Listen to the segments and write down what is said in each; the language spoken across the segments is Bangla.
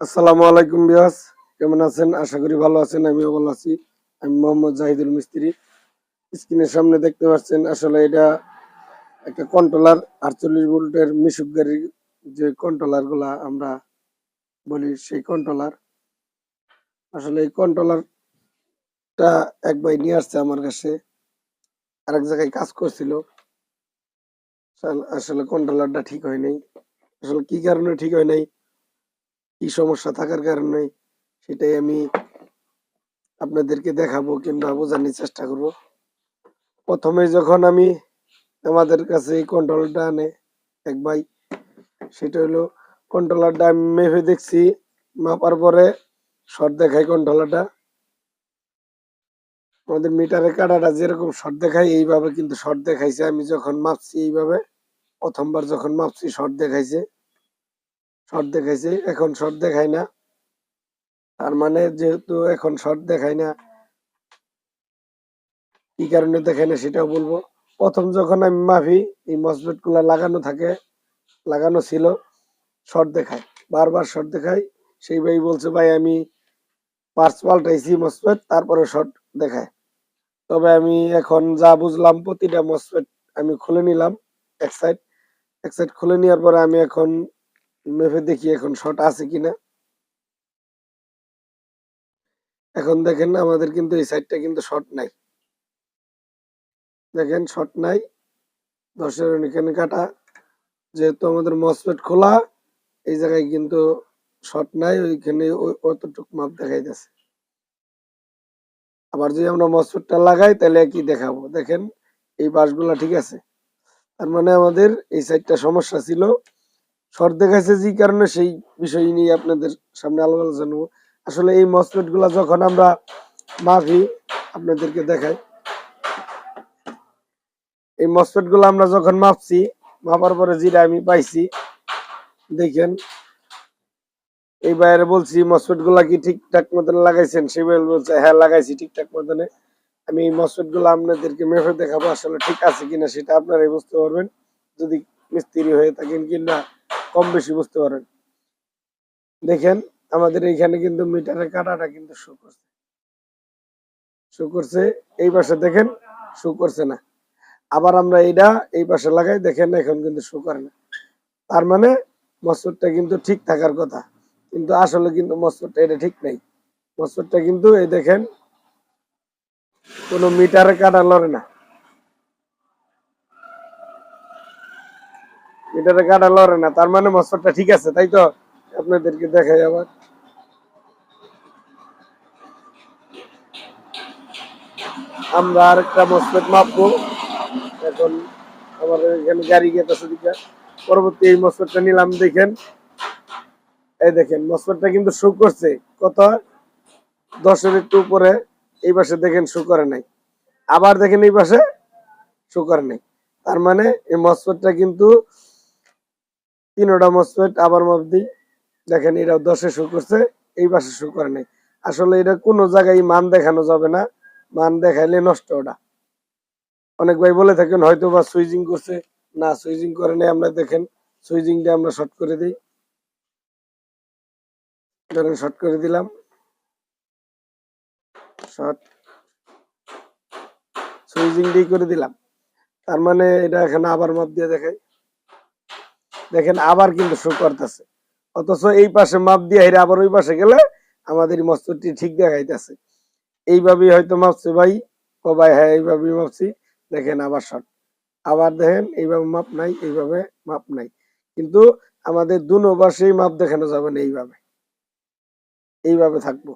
আসসালামু আলাইকুম বিয়াস, কেমন আছেন? আশা করি ভালো আছেন, আমিও ভালো আছি। আমি মোহাম্মদ জাহিদুল মিস্ত্রি। স্ক্রিনের সামনে দেখতে পাচ্ছেন, আসলে এটা একটা কন্ট্রোলার আটচল্লিশ ভোল্টের মিশুক গাড়ির যে কন্ট্রোলারগুলা আমরা বলি সেই কন্ট্রোলার আসলে এই কন্ট্রোলারটা এক ভাই নিয়ে আসছে আমার কাছে, আরেক জায়গায় কাজ করছিল। আসলে- আসলে কন্ট্রোলারটা ঠিক হয় নাই। আসলে কি কারণে ঠিক হয় নাই? কি সমস্যা থাকার কারণে সেটাই আমি আপনাদেরকে দেখাবো কিংবা বোঝানোর চেষ্টা করব। প্রথমে যখন আমি আমাদের কাছে এই কন্ট্রোলটা আনে, এক ভাই, সেটা হলো কন্ট্রোলারটা আমি মেপে দেখছি, মাপার পরে শর্ট দেখাই কন্ট্রোলারটা আমাদের মিটারের কাটাটা যেরকম শর্ট দেখায়, এইভাবে কিন্তু শর্ট দেখাইছে। আমি যখন মাপছি এইভাবে, প্রথমবার যখন মাপছি শর্ট দেখাইছে। শর্ট দেখাইছে, এখন শর্ট দেখায় না। তার মানে যেহেতু এখন শর্ট দেখায় না, কি কারণে দেখায় না সেটাও বলব। প্রথম যখন আমি মাফি, এই মসবেটগুলা লাগানো থাকে, লাগানো ছিল শর্ট দেখায়, বারবার শর্ট দেখায়। সেই ভাই বলছে, ভাই, আমি পার্টস পাল্টাইছি মসপেট তারপরে শর্ট দেখায়। তবে আমি এখন যা বুঝলাম, প্রতিটা মসপেট আমি খুলে নিলাম, এক সাইড এক সাইড খুলে নেওয়ার পরে আমি এখন মেপে দেখি এখন শর্ট আছে কিনা। এখন দেখেন আমাদের কিন্তু এই সাইডটা কিন্তু শর্ট নাই। দেখেন শর্ট নাই। দশের এখানে কাটা। যেহেতু আমাদের মসপেট খোলা, এই জায়গায় কিন্তু শর্ট নাই, ওইখানে ওই- অতটুকু মাপ দেখাইতেছে। আবার যদি আমরা মসপেটটা লাগাই, তাহলে কি দেখাবো? দেখেন, এই বাসগুলা ঠিক আছে। তার মানে আমাদের এই সাইডটা সমস্যা ছিল। শর্ট দেখাইছে যে কারণে সেই বিষয় নিয়ে আপনাদের সামনে আলোচনা জানাব আসলে এই মসপেটগুলা যখন আমরা মাফি আপনাদেরকে দেখাই। এই মসপেটগুলো আমরা যখন মাপছি, মাপার পরে যেটা আমি পাইছি, দেখেন। এই বাইরে বলছি মসপেটগুলা কি ঠিকঠাক মতন লাগাইছেন? ভাই বলছে হ্যাঁ লাগাইছি ঠিকঠাক মতনে। আমি এই মসপেটগুলো আপনাদেরকে মেপে দেখাবো আসলে ঠিক আছে কিনা সেটা আপনারাই বুঝতে পারবেন। যদি মিস্ত্রি হয়ে থাকেন কিংবা কম বেশি বুঝতে পারেন। দেখেন, আমাদের এইখানে কিন্তু মিটারের কাটাটা কিন্তু শো করছে। শো করছে, এই পাশে দেখেন শো করছে না। আবার আমরা এইটা এই পাশে লাগাই, দেখেন এখন কিন্তু শো করে না। তার মানে মসুরটা কিন্তু ঠিক থাকার কথা। কিন্তু আসলে কিন্তু মসুরটা এটা ঠিক নাই। মসুরটা কিন্তু এই দেখেন, কোনো মিটারে কাটা লড়ে না। মিটারে কাটা লড়ে না, তার মানে মসুরটা ঠিক আছে, তাই তো? আপনাদেরকে দেখাই আবার। আমরা আরেকটা মসপেট মাপবো। এখন আমাদের এখানে গাড়ি দিকে পরবর্তী এই মসপেটটা নিলাম, দেখেন। এই দেখেন মসপেটটা কিন্তু শো করছে। কত? দশের একটু উপরে, এই পাশে দেখেন শো করে নাই। আবার দেখেন এই পাশে শো করে নাই। তার মানে এই মসপেটটা কিন্তু তিনোটা মসপেট আবার মাপ দিই দেখেন এটা দশে শো করছে, এই পাশে শো করে নাই। আসলে এটা কোনো জায়গায় মান দেখানো যাবে না। মান দেখাইলে নষ্ট ওটা। অনেক ভাই বলে থাকেন হয়তো বা সুইজিং করছে। না সুইজিং করে নাই, আমরা দেখেন সুইজিংটা আমরা শর্ট করে দিই। ধরেন শর্ট করে দিলাম। শর্ট। সুইজিং দিয়ে করে দিলাম। তার মানে এটা এখানে আবার মাপ দিয়ে দেখাই। দেখেন আবার কিন্তু শো করতেছে। অথচ এই পাশে মাপ দিয়ে হেরে আবার ওই পাশে গেলে আমাদের মস্তটি ঠিক দেখাইতেছে। এইভাবেই হয়তো মাপছে ভাই। ও ভাই হ্যাঁ এইভাবেই মাপছি। দেখেন আবার শর্ট আবার দেখেন, এইভাবে মাপ নাই, এইভাবে মাপ নাই। কিন্তু আমাদের দুনো পাশেই মাপ দেখানো যাবে না এইভাবে। এইভাবে থাকব।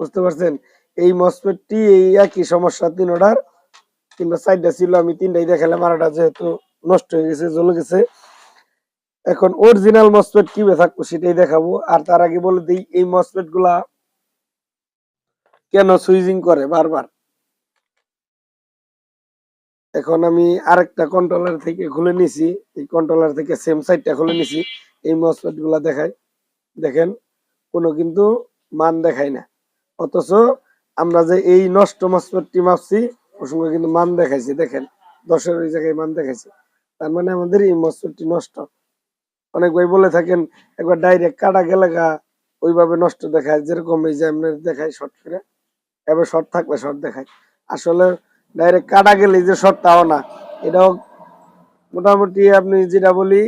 বুঝতে পারছেন? এই মসপেটটি এই একই সমস্যা তিন অর্ডার কিংবা চারটা ছিল, আমি তিনটাই দেখালাম। আরটা যেহেতু নষ্ট হয়ে গেছে, জ্বলে গেছে। এখন অরিজিনাল মসপেট কীভাবে থাকব সেটাই দেখাবো। আর তার আগে বলে দিই, এই মসপেটগুলা কেন সুইজিং করে বারবার? এখন আমি আরেকটা কন্ট্রোলার থেকে খুলে নিছি। এই কন্ট্রোলার থেকে সেম সাইডটা খুলে নিছি। এই মসপেটগুলা দেখাই। দেখেন, কোনো কিন্তু মান দেখায় না। অথচ আমরা যে এই নষ্ট মসপেটটি মাপছি ওর সঙ্গে কিন্তু মান দেখাইছি। দেখেন, দশের ওই জায়গায় মান দেখাইছি। তার মানে আমাদের এই মসপেটটি নষ্ট। অনেক ভাই বলে থাকেন, একবার ডাইরেক্ট কাটা গেলে গা, ওইভাবে নষ্ট দেখায়, যেরকম এই যে আপনার দেখায় শর্ট করে, এবার শর্ট থাকলে শর্ট দেখায়। আসলে ডাইরেক্ট কাটা গেলে যে শর্ট তাও না, এটাও মোটামুটি আপনি যেটা বলি,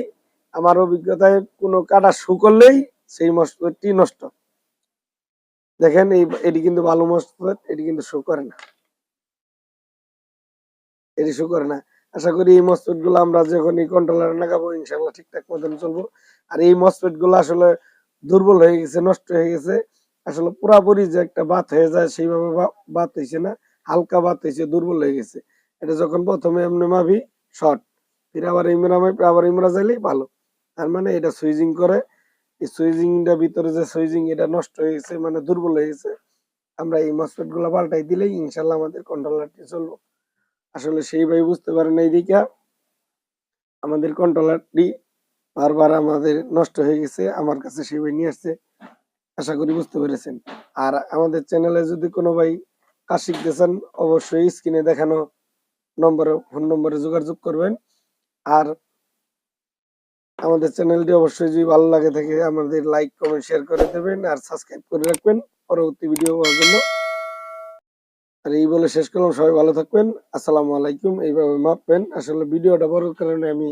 আমার অভিজ্ঞতায় কোনো কাটা শু করলেই সেই মসজিদটি নষ্ট। দেখেন এই, এটি কিন্তু ভালো মসজিদ এটি কিন্তু শু করে না। এটি শু করে না। আশা করি এই মসজিদগুলো আমরা যখন এই কন্ট্রোলার লাগাবো ইনশাল্লাহ ঠিকঠাক মতন চলবো। আর এই মসজিদগুলো আসলে দুর্বল হয়ে গেছে, নষ্ট হয়ে গেছে। আসলে পুরাপুরি যে একটা বাত হয়ে যায়, সেইভাবে বাত হয়েছে না, হালকা বাত হয়েছে দুর্বল হয়ে গেছে। এটা যখন প্রথমে এমনি মাভি শর্ট। ফির আবার ইমরা মাপি আবার ইমরা যাইলেই ভালো। তার মানে এটা সুইজিং করে, এই সুইজিংটা ভিতরে যে সুইজিং এটা নষ্ট হয়ে গেছে মানে দুর্বল হয়ে গেছে, আমরা এই মসপেটগুলা পাল্টাই দিলেই ইনশাল্লাহ আমাদের কন্ট্রোলারটি চলবো। আসলে সেইভাবে বুঝতে পারেন এই দিকে আমাদের কন্ট্রোলারটি বারবার আমাদের নষ্ট হয়ে গেছে, আমার কাছে সেইভাবে নিয়ে আসছে, আশা করি বুঝতে পেরেছেন। আর আমাদের চ্যানেলে যদি কোনো ভাই কাজ শিখতে চান, অবশ্যই স্ক্রিনে দেখানো নম্বরে ফোন নম্বরে যোগাযোগ করবেন। আর আমাদের চ্যানেলটি অবশ্যই যদি ভালো লাগে থাকে, আমাদের লাইক কমেন্ট শেয়ার করে দেবেন আর সাবস্ক্রাইব করে রাখবেন। পরবর্তী ভিডিও পাওয়ার জন্য আর এই বলে শেষ করলাম। সবাই ভালো থাকবেন। আসসালামু আলাইকুম। এইভাবে মাপবেন। আসলে ভিডিওটা বড় কারণে আমি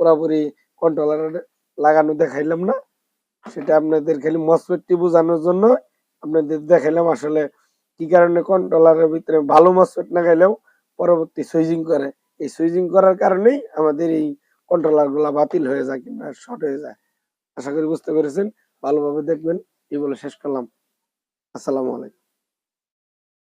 পুরোপুরি কন্ট্রোলার লাগানো দেখাইলাম না। সেটা আপনাদের খালি মসপেটটি বোঝানোর জন্য আপনাদের দেখাইলাম আসলে কি কারণে কন্ট্রোলারের ভিতরে ভালো মসপেট না গাইলেও পরবর্তী সুইজিং করে। এই সুইজিং করার কারণেই আমাদের এই কন্ট্রোলারগুলা বাতিল হয়ে যায় কিংবা শর্ট হয়ে যায়। আশা করি বুঝতে পেরেছেন। ভালোভাবে দেখবেন। এই বলে শেষ করলাম। আসসালামু আলাইকুম।